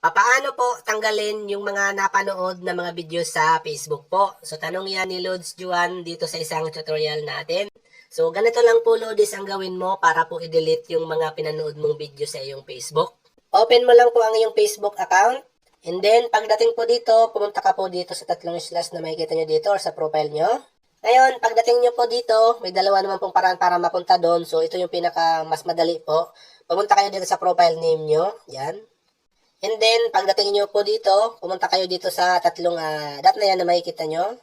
Paano po tanggalin yung mga napanood na mga video sa Facebook po? So, tanong yan ni Lods Juan dito sa isang tutorial natin. So, ganito lang po, Lodis, ang gawin mo para po i-delete yung mga pinanood mong video sa iyong Facebook. Open mo lang po ang iyong Facebook account. And then, pagdating po dito, pumunta ka po dito sa tatlong slash na makikita nyo dito or sa profile nyo. Ngayon, pagdating nyo po dito, may dalawa naman pong paraan para mapunta doon. So, ito yung pinaka mas madali po. Pumunta kayo dito sa profile name nyo. Yan. And then, pagdating nyo po dito, pumunta kayo dito sa tatlong ah, dot na yan na makikita nyo.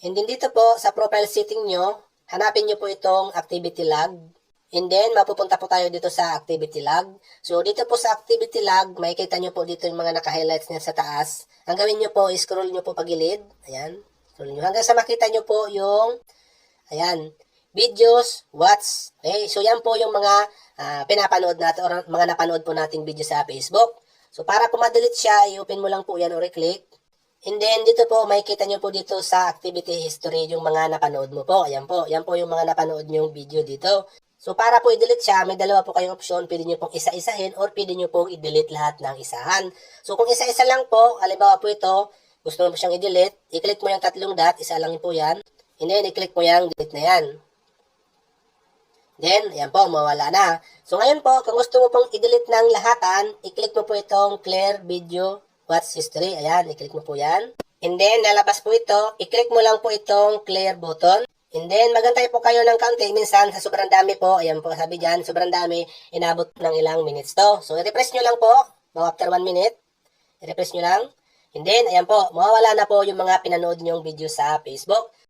And then dito po, sa profile setting nyo, hanapin nyo po itong activity log. And then, mapupunta po tayo dito sa activity log. So, dito po sa activity log, makikita nyo po dito yung mga naka-highlights niya sa taas. Ang gawin nyo po, scroll nyo po pagilid. Ayan. Scroll nyo. Hanggang sa makita nyo po yung, ayan, videos, watch. Okay, so yan po yung mga ah, pinapanood natin or mga napanood po nating video sa Facebook. So, para po ma-delete siya, i-open mo lang po yan or i-click. And then, dito po, makikita nyo po dito sa activity history yung mga napanood mo po. Ayan po, yan po yung mga napanood nyo video dito. So, para po i-delete siya, may dalawa po kayong option. Pwede nyo pong isa-isahin or pwede nyo pong i-delete lahat ng isahan. So, kung isa-isa lang po, halimbawa po ito, gusto mo po siyang i-delete, i-click mo yung tatlong dot, isa lang po yan. And then, i-click mo yung delete na yan. Then, ayan po, mawala na. So, ngayon po, kung gusto mo pong i-delete ng lahatan, i-click mo po itong clear video watch history. Ayan, i-click mo po yan. And then, lalabas po ito, i-click mo lang po itong clear button. And then, magantay po kayo ng kaunti. Minsan, sa sobrang dami po, ayan po, sabi dyan, sobrang dami, inabot ng ilang minutes to. So, i-refresh nyo lang po, mga after 1 minute. I-refresh nyo lang. And then, ayan po, mawawala na po yung mga pinanood nyong video sa Facebook.